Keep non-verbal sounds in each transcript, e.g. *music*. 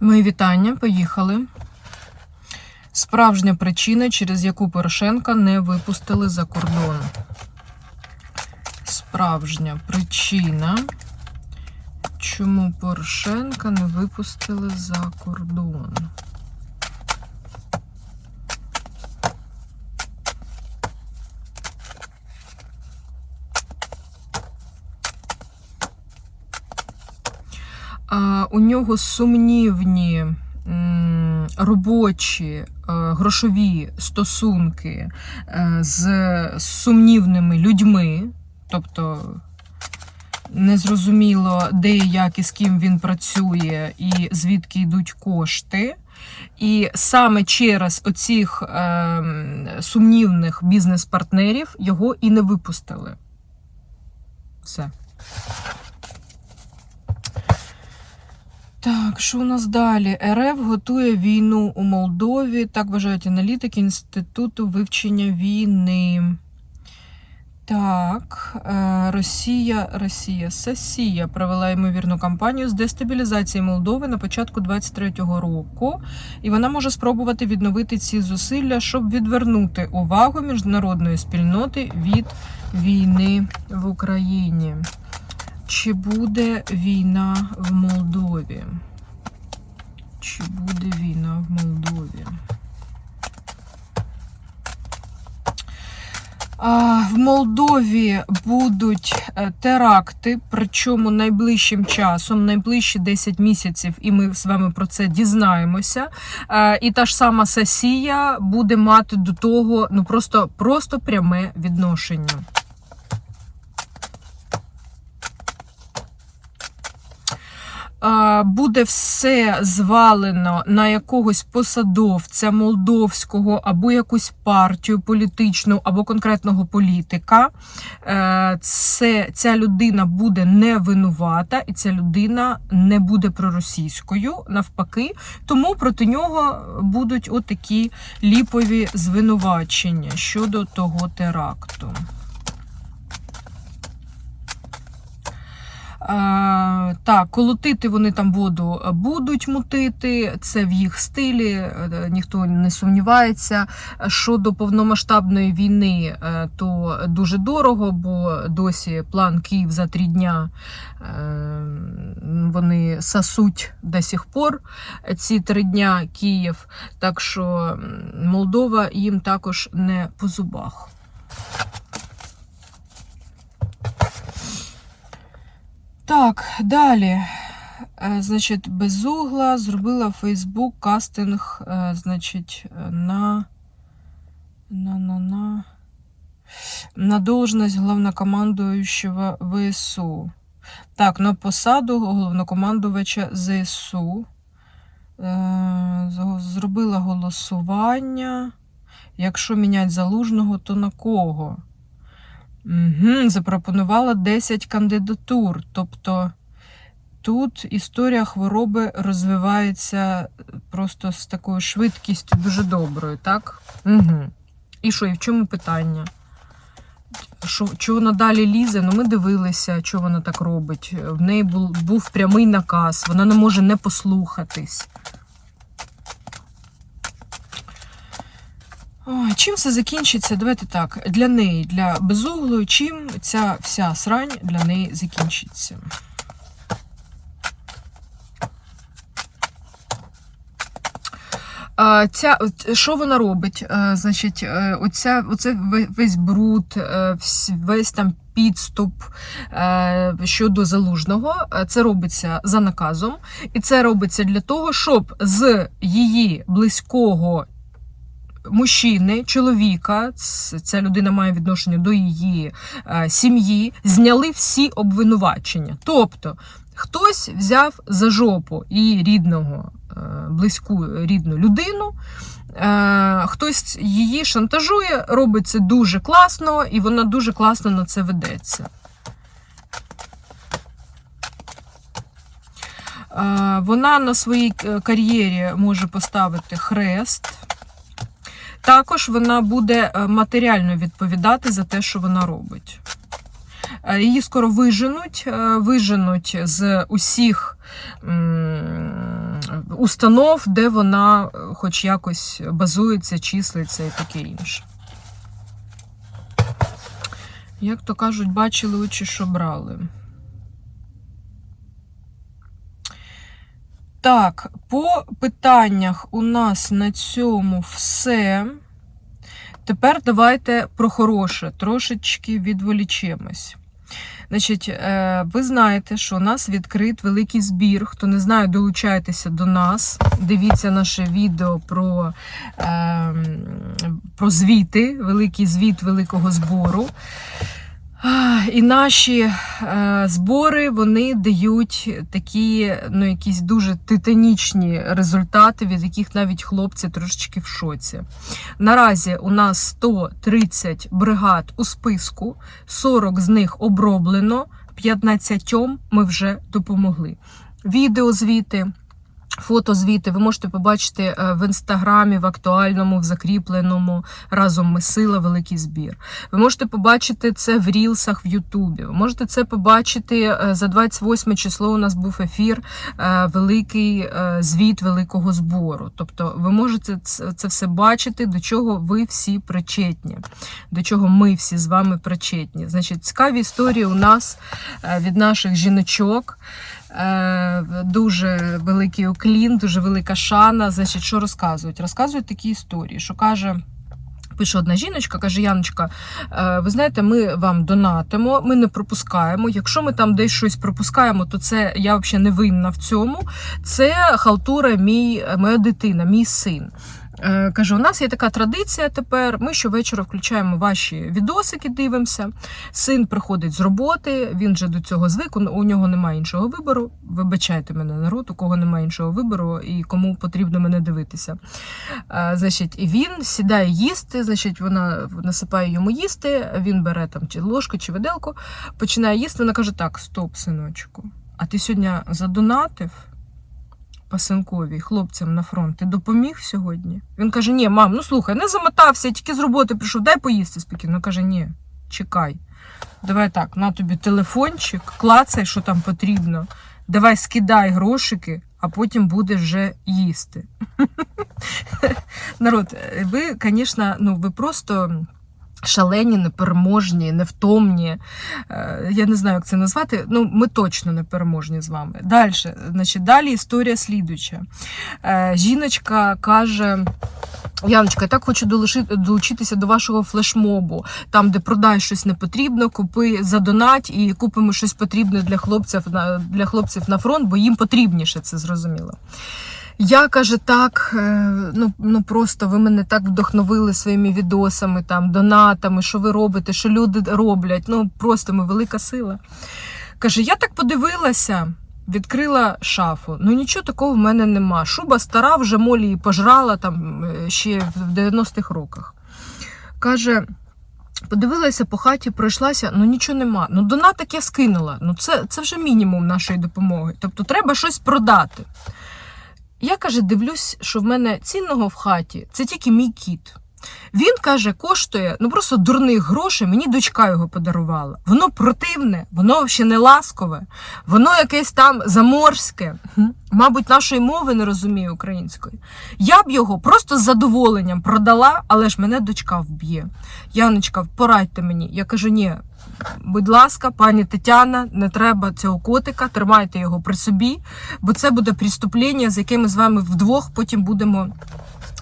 Мої вітання, поїхали. Справжня причина, через яку Порошенка не випустили за кордон. Справжня причина, чому Порошенка не випустили за кордон. У нього сумнівні робочі е, грошові стосунки е, з сумнівними людьми, тобто незрозуміло, де і як і з ким він працює, і звідки йдуть кошти. І саме через оцих е, сумнівних бізнес-партнерів його і не випустили. Все. Так, що у нас далі? РФ готує війну у Молдові. Так вважають аналітики Інституту вивчення війни. Так, е, Росія, Росія, Сесія провела ймовірну кампанію з дестабілізації Молдови на початку 23-го року, і вона може спробувати відновити ці зусилля, щоб відвернути увагу міжнародної спільноти від війни в Україні. Чи буде війна в Молдові? Чи буде війна в Молдові? В Молдові будуть е, теракти, причому найближчим часом, найближчі 10 місяців, і ми з вами про це дізнаємося. Е, І та ж сама Сесія буде мати до того ну просто, просто пряме відношення. Буде все звалено на якогось посадовця молдовського або якусь партію політичну, або конкретного політика. Е, Це, ця людина буде не винувата, і ця людина не буде проросійською, навпаки. Тому проти нього будуть отакі ліпові звинувачення щодо того теракту. Так, колотити вони там воду будуть мутити, це в їх стилі, е, ніхто не сумнівається. Щодо повномасштабної війни, е, то дуже дорого, бо досі план Київ за три дня е, вони сасуть до сих пор ці три дня Київ. Так що Молдова їм також не по зубах. Так, далі. Е, Значить, безугла зробила Фейсбук кастинг, е, значить, на, на, на, на, на должность главнокомандуючого ВСУ. Так, на посаду головнокомандувача ЗСУ. Е, Зробила голосування. Якщо міняти залужного, то на кого? Угу, запропонувала 10 кандидатур. Тобто тут історія хвороби розвивається просто з такою швидкістю дуже доброю, так? Угу. І що, і в чому питання? Що, чого вона далі лізе? Ну, ми дивилися, що вона так робить. В неї був, був прямий наказ, вона не може не послухатись. Чим все закінчиться? Давайте так. Для неї, для безуглої, чим ця вся срань для неї закінчиться? Ця, що вона робить? Значить, е, оця, оце весь бруд, е, весь там підступ е, щодо залужного, це робиться за наказом, і це робиться для того, щоб з її близького мужчини, чоловіка, ця людина має відношення до її е, сім'ї, зняли всі обвинувачення. Тобто хтось взяв за жопу її рідного, е, близьку рідну людину. е, Хтось її шантажує, робить це дуже класно, і вона дуже класно на це ведеться. Вона на своїй кар'єрі може поставити хрест. Також вона буде е, матеріально відповідати за те, що вона робить. Е, Її скоро виженуть, е, виженуть з усіх установ, де вона хоч якось базується, числиться і таке інше. Як то кажуть, бачили очі, що брали. Так, по питаннях у нас на цьому все. Тепер давайте про хороше, трошечки відволічемось. Значить, е, ви знаєте, що у нас відкрит великий збір. Хто не знає, долучайтеся до нас. Дивіться наше відео про, е, про звіти, великий звіт великого збору. І наші е, збори вони дають такі, ну, якісь дуже титанічні результати, від яких навіть хлопці трошечки в шоці. Наразі у нас 130 бригад у списку, 40 з них оброблено, 15 ми вже допомогли. Відеозвіти. Фотозвіти ви можете побачити е, в інстаграмі, в актуальному, в закріпленому разом ми сила, великий збір. Ви можете побачити це в рілсах в Ютубі. Ви можете це побачити е, за 28 число. У нас був ефір, е, великий звіт великого збору. Тобто, ви можете це все бачити, до чого ви всі причетні, до чого ми всі з вами причетні. Значить, цікаві історії у нас від наших жіночок. Е, Дуже великий уклін, дуже велика шана. Значить, що розказують? Розказують такі історії, що каже. Пише одна жіночка, каже: Яночка, е, ви знаєте, ми вам донатимо, ми не пропускаємо. Якщо ми там десь щось пропускаємо, то це я взагалі не винна в цьому. Це халтура мій, моя дитина, мій син. Е, Каже, у нас є така традиція тепер. Ми щовечора включаємо ваші відосики, дивимося. Син приходить з роботи, він вже до цього звик, у- нього немає іншого вибору. Вибачайте мене, народ, у кого немає іншого вибору і кому потрібно мене дивитися. Е, Значить, він сідає їсти, значить, вона насипає йому їсти, він бере там чи ложку, чи виделку, починає їсти. Вона каже: Так, стоп, синочку, а ти сьогодні задонатив? Пасенкові хлопцям на фронт, ти допоміг сьогодні? Він каже: Ні, мам, ну слухай, не замотався, я тільки з роботи прийшов, дай поїсти спокійно. Каже, ні, чекай. Давай так, на тобі телефончик, клацай, що там потрібно. Давай скидай грошики, а потім будеш вже їсти. *laughs* Народ, ви, звісно, ну ви просто. Шалені, непереможні, невтомні. Е, Я не знаю, як це назвати. Ну, ми точно непереможні з вами. Далі, значить, далі історія слідуюча. Е, Жіночка каже. Яночка, я так хочу долучи- долучитися до вашого флешмобу, там, де продай щось непотрібно, купи задонать і купимо щось потрібне для хлопців для хлопців на фронт, бо їм потрібніше це зрозуміло. Я каже, так, е, ну, ну просто ви мене так вдохновили своїми відосами, там, донатами, що ви робите, що люди роблять. Ну просто ми велика сила. Каже, я так подивилася, відкрила шафу. Ну нічого такого в мене нема. Шуба стара, вже молі її пожрала там е, ще в 90-х роках. Каже. Подивилася по хаті, пройшлася, ну нічого нема. Ну донатик я скинула. Ну це, це вже мінімум нашої допомоги. Тобто треба щось продати. Я каже, дивлюсь, що в мене цінного в хаті це тільки мій кіт. Він каже, коштує ну просто дурних грошей. Мені дочка його подарувала. Воно противне, воно взагалі не ласкове, воно якесь там заморське. Мабуть, нашої мови не розуміє української. Я б його просто з задоволенням продала, але ж мене дочка вб'є. Яночка, порадьте мені. Я кажу, ні. Будь ласка, пані Тетяна, не треба цього котика, тримайте його при собі, бо це буде преступлення, з яким ми з вами вдвох потім будемо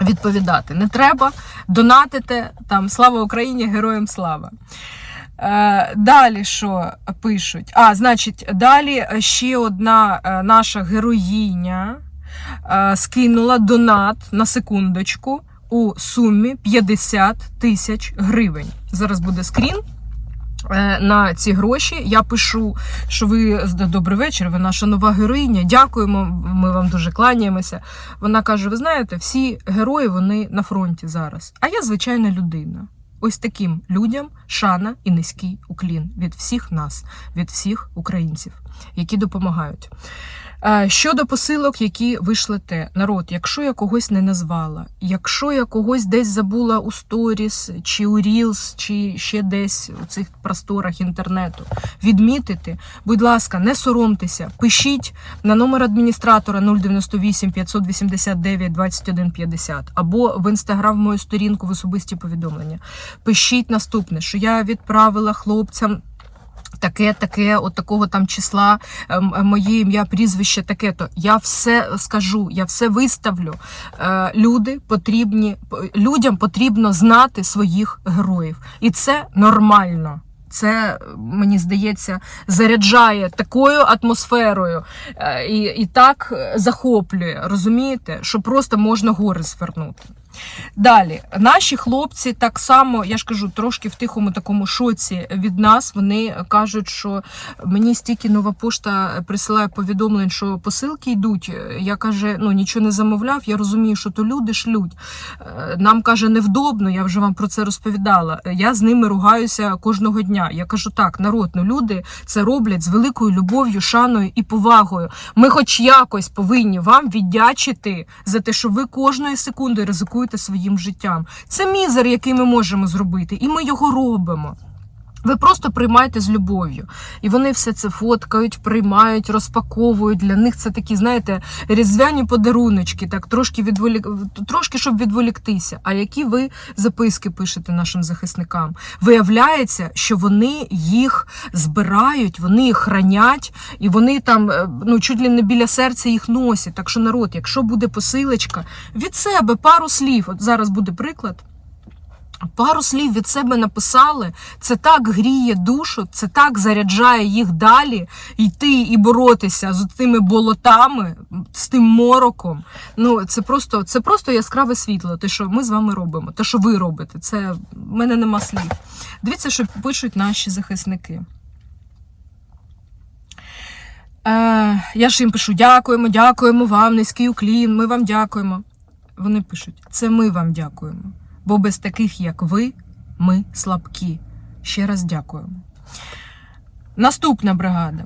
відповідати. Не треба донатити там слава Україні, героям слава. Е, Далі що пишуть? А, значить, далі ще одна е, наша героїня е, скинула донат на секундочку у сумі 50 тисяч гривень. Зараз буде скрін. Е, На ці гроші я пишу, що ви добрий вечір, ви наша нова героїня. Дякуємо. Ми вам дуже кланяємося. Вона каже: Ви знаєте, всі герої вони на фронті зараз. А я звичайна людина. Ось таким людям шана і низький уклін від всіх нас, від всіх українців, які допомагають. Щодо посилок, які вишлете, народ, якщо я когось не назвала, якщо я когось десь забула у сторіс, чи у Reels, чи ще десь у цих просторах інтернету, відмітити, будь ласка, не соромтеся, пишіть на номер адміністратора 098 589 21 50 або в інстаграм мою сторінку в особисті повідомлення. Пишіть наступне, що я відправила хлопцям. Таке, таке, от такого там числа, ем, е, моє ім'я, прізвище, таке то. Я все скажу, я все виставлю. Е, Люди потрібні, людям потрібно знати своїх героїв. І це нормально. Це, мені здається, заряджає такою атмосферою е, і, і так захоплює, розумієте, що просто можна гори звернути. Далі, наші хлопці так само, я ж кажу, трошки в тихому такому шоці від нас. Вони кажуть, що мені стільки нова пошта присилає повідомлень, що посилки йдуть. Я каже, ну нічого не замовляв. Я розумію, що то люди шлють. Е, Нам каже, невдобно, я вже вам про це розповідала. Я з ними ругаюся кожного дня. Я кажу, так, народ, ну люди це роблять з великою любов'ю, шаною і повагою. Ми, хоч якось, повинні вам віддячити за те, що ви кожної секунди ризикуєте своїм життям. Це мізер, який ми можемо зробити, і ми його робимо. Ви просто приймайте з любов'ю. І вони все це фоткають, приймають, розпаковують. Для них це такі, знаєте, різдвяні подаруночки, так трошки відволік... трошки, щоб відволіктися. А які ви записки пишете нашим захисникам? Виявляється, що вони їх збирають, вони їх хранять, і вони там е, ну чуть ли не біля серця їх носять. Так що народ, якщо буде посилочка, від себе пару слів. От зараз буде приклад. Пару слів від себе написали, це так гріє душу, це так заряджає їх далі йти і боротися з тими болотами, з тим мороком. Ну це просто це просто яскраве світло. Те, що ми з вами робимо, те, що ви робите, це в мене нема слів. Дивіться, що пишуть наші захисники. Е, я ж їм пишу: дякуємо, дякуємо вам, низький уклін, ми вам дякуємо. Вони пишуть: це ми вам дякуємо бо без таких, як ви, ми слабкі. Ще раз дякуємо. Наступна бригада.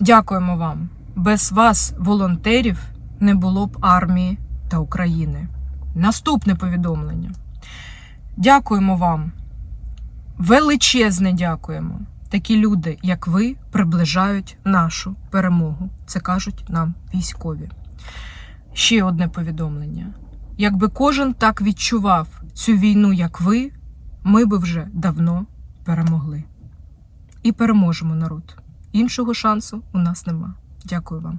Дякуємо вам. Без вас, волонтерів, не було б армії та України. Наступне повідомлення. Дякуємо вам. Величезне дякуємо. Такі люди, як ви, приближають нашу перемогу. Це кажуть нам військові. Ще одне повідомлення. Якби кожен так відчував цю війну, як ви, ми би вже давно перемогли. І переможемо народ. Іншого шансу у нас нема. Дякую вам.